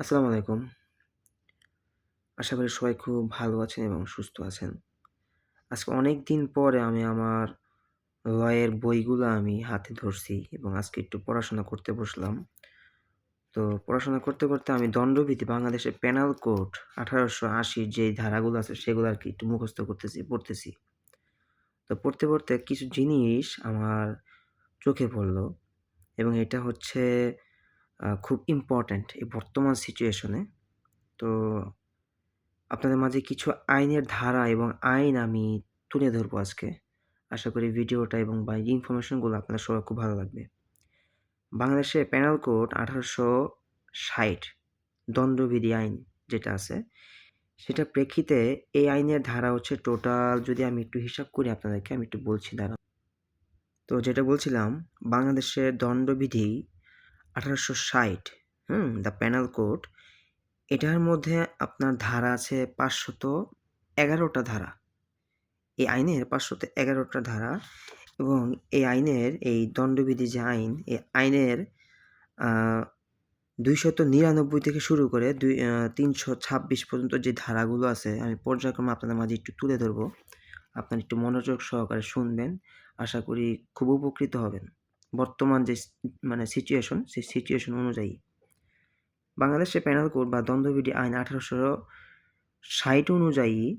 আসসালামু আলাইকুম। আশা করি সবাই খুব ভালো আছেন এবং সুস্থ আছেন। আজকে অনেক দিন পরে আমি আমার লয়ের বইগুলো আমি হাতে ধরছি এবং আজকে একটু পড়াশোনা করতে বসলাম। তো পড়াশোনা করতে, করতে আমি দণ্ডবিধি বাংলাদেশের পেনাল কোড ১৮৮০ যেই ধারাগুলো আছে সেগুলো আর কি একটু মুখস্থ করতেছি, পড়তেছি। তো পড়তে, পড়তে কিছু জিনিস আমার চোখে পড়ল এবং এটা হচ্ছে খুব ইম্পর্ট্যান্ট এই বর্তমান সিচুয়েশনে। তো আপনাদের মাঝে কিছু আইনের ধারা এবং আইন আমি তুলে ধরবো আজকে। আশা করি ভিডিওটা এবং বা ইনফরমেশনগুলো আপনাদের সবার খুব ভালো লাগবে। বাংলাদেশে পেনাল কোড ১৮৬০ দণ্ডবিধি আইন যেটা আছে, সেটা প্রেক্ষিতে এই আইনের ধারা হচ্ছে টোটাল যদি আমি একটু হিসাব করি আপনাদেরকে আমি একটু বলছি দাঁড়ান। তো যেটা বলছিলাম বাংলাদেশের দণ্ডবিধি ১৮৬০ হুম? দ্য পেনাল কোড এটার মধ্যে আপনার ধারা আছে পাঁচশত এগারোটা ধারা। এই আইনের ৫১১ এগারোটা ধারা এবং এই আইনের এই দণ্ডবিধি যে আইন, এই আইনের আ ২৯৯ থেকে শুরু করে দুই তিনশো ছাব্বিশ পর্যন্ত যে ধারাগুলো আছে আমি পর্যায়ক্রমে আপনাদের মাঝে একটু তুলে ধরবো। আপনার একটু মনোযোগ সহকারে শুনবেন। আশা করি খুব উপকৃত হবেন। বর্তমান যে মানে সিচুয়েশন, সেই সিচুয়েশন অনুযায়ী। বাংলাদেশের পেনাল কোড বা দ্বন্দ্ববিধি আইন ১৮৬০ অনুযায়ী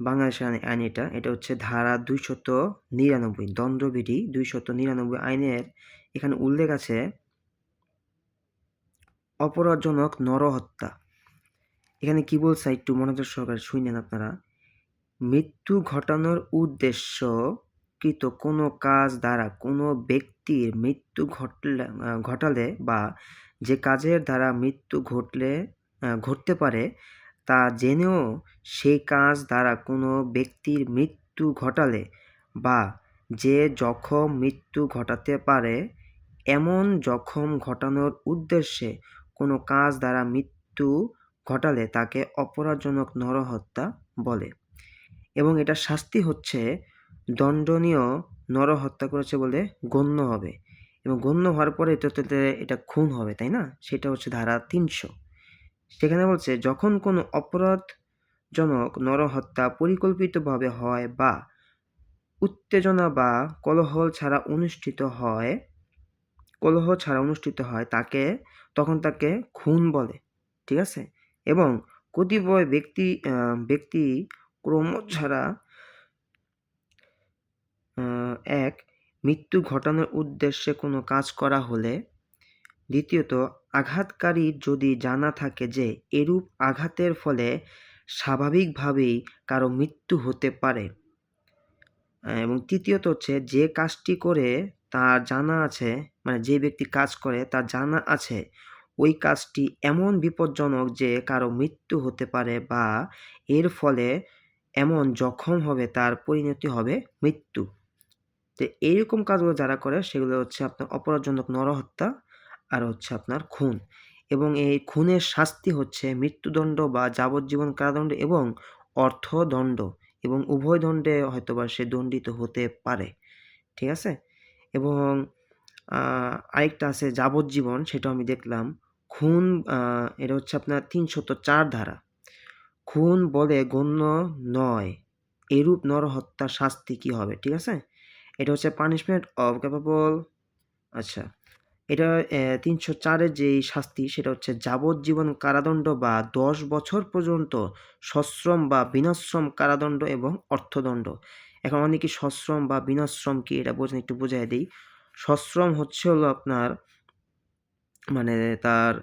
বাংলাদেশের আইন এটা, এটা হচ্ছে ধারা ২৯৯ দণ্ডবিধি ২৯৯ আইনের এখানে উল্লেখ আছে অপরাধজনক নরহত্যা। এখানে কি বলছে একটু মনোযোগ সহকারে শুইনেন আপনারা। মৃত্যু ঘটানোর উদ্দেশ্যকৃত কোনো কাজ দ্বারা কোনো ব্যক্তির মৃত্যু ঘটলে ঘটালে বা যে কাজের দ্বারা মৃত্যু ঘটলে ঘটতে পারে, তা জেনেও সেই কাজ দ্বারা কোনো ব্যক্তির মৃত্যু ঘটালে বা যে জখম মৃত্যু ঘটাতে পারে, এমন জখম ঘটানোর উদ্দেশ্যে কোনো কাজ দ্বারা মৃত্যু ঘটালে তাকে অপরাধজনক নরহত্যা বলে। এবং এটা শাস্তি হচ্ছে দণ্ডনীয় নরহত্যা করেছে বলে গণ্য হবে এবং গণ্য হওয়ার পরে এটাতে এটা খুন হবে, তাই না? সেটা হচ্ছে ধারা ৩০০। সেখানে বলছে যখন কোনো অপরাধজনক নরহত্যা পরিকল্পিতভাবে হয় বা উত্তেজনা বা কোলাহল ছাড়া অনুষ্ঠিত হয় কোলাহল ছাড়া অনুষ্ঠিত হয় তাকে তখন তাকে খুন বলে। ঠিক আছে? এবং কতিপয় ব্যক্তি ব্যক্তি ক্রম ছাড়া ১ মৃত্যু ঘটানোর উদ্দেশ্যে কোনো কাজ করা হলে, দ্বিতীয়ত আঘাতকারীর যদি জানা থাকে যে এরূপ আঘাতের ফলে স্বাভাবিকভাবেই কারও মৃত্যু হতে পারে এবং তৃতীয়ত হচ্ছে যে কাজটি করে তার জানা আছে মানে যে ব্যক্তি কাজ করে তার জানা আছে ওই কাজটি এমন বিপজ্জনক যে কারও মৃত্যু হতে পারে বা এর ফলে এমন জখম হবে তার পরিণতি হবে মৃত্যু। তো এইরকম কাজগুলো যারা করে সেগুলো হচ্ছে আপনার অপরাধজনক নরহত্যা আর হচ্ছে আপনার খুন এবং এই খুনের শাস্তি হচ্ছে মৃত্যুদণ্ড বা যাবজ্জীবন কারাদণ্ড এবং অর্থদণ্ড এবং উভয় দণ্ডে হয়তোবা সে দণ্ডিত হতে পারে। ঠিক আছে? এবং আরেকটা আছে যাবজ্জীবন সেটা আমি দেখলাম। খুন এটা হচ্ছে আপনার ৩০৪ ধারা। খুন বলে গণ্য নয়, এরূপ নরহত্যার শাস্তি কী হবে? ঠিক আছে? এটা হচ্ছে পানিশমেন্ট অফ ক্যাপেবল আচ্ছা। এটা তিনশো চারের যেই শাস্তি, সেটা হচ্ছে যাবজ্জীবন কারাদণ্ড বা দশ বছর পর্যন্ত সশ্রম বা বিনাশ্রম কারাদণ্ড এবং অর্থদণ্ড। এখন অনেকে সশ্রম বা বিনাশ্রম কি, এটা বোঝেন একটু বোঝাই দিই। সশ্রম হচ্ছে হলো আপনার মানে তার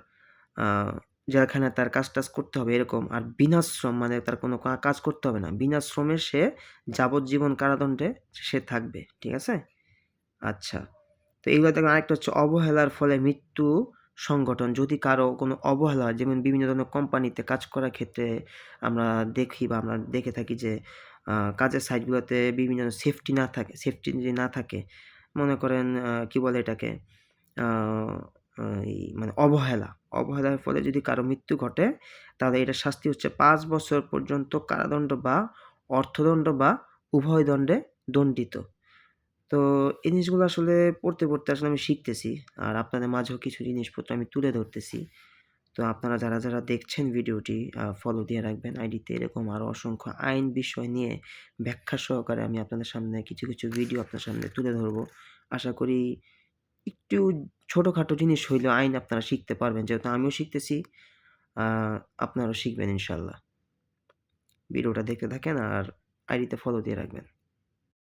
যেখানে তার কাজ টাজ করতে হবে এরকম। আর বিনাশ্রম মানে তার কোনো কাজ করতে হবে না। বিনাশ্রমে সে যাবজ্জীবন কারাদণ্ডে সে থাকবে, ঠিক আছে? আচ্ছা। তো এইগুলো দেখবেন আরেকটা হচ্ছে অবহেলার ফলে মৃত্যু সংগঠন। যদি কারও কোনো অবহেলা যেমন বিভিন্ন ধরনের কোম্পানিতে কাজ করার ক্ষেত্রে আমরা দেখি বা আমরা দেখে থাকি যে কাজের সাইটগুলোতে বিভিন্ন ধরনের সেফটি না থাকে সেফটি যদি না থাকে, মনে করেন কি বলে এটাকে? মানে অবহেলা অবহেলার ফলে যদি কারও মৃত্যু ঘটে তাহলে এটা শাস্তি হচ্ছে পাঁচ বছর পর্যন্ত কারাদণ্ড বা অর্থদণ্ড বা উভয় দণ্ডে দণ্ডিত তো এই জিনিসগুলো আসলে পড়তে পড়তে আসলে আমি শিখতেছি আর আপনাদের মাঝেও কিছু জিনিসপত্র আমি তুলে ধরতেছি তো আপনারা যারা, যারা দেখছেন ভিডিওটি ফলো দিয়ে রাখবেন আইডিতে। এরকম আরও অসংখ্য আইন বিষয় নিয়ে ব্যাখ্যা সহকারে আমি আপনাদের সামনে কিছু, কিছু ভিডিও আপনার সামনে তুলে ধরবো। আশা করি একটু ছোটখাটো জিনিস হইলেও আইন আপনারা শিখতে পারবেন। যেহেতু আমিও শিখতেছি, আপনারাও শিখবেন ইনশাল্লাহ ভিডিওটা দেখতে থাকেন আর আইডিতে ফলো দিয়ে রাখবেন।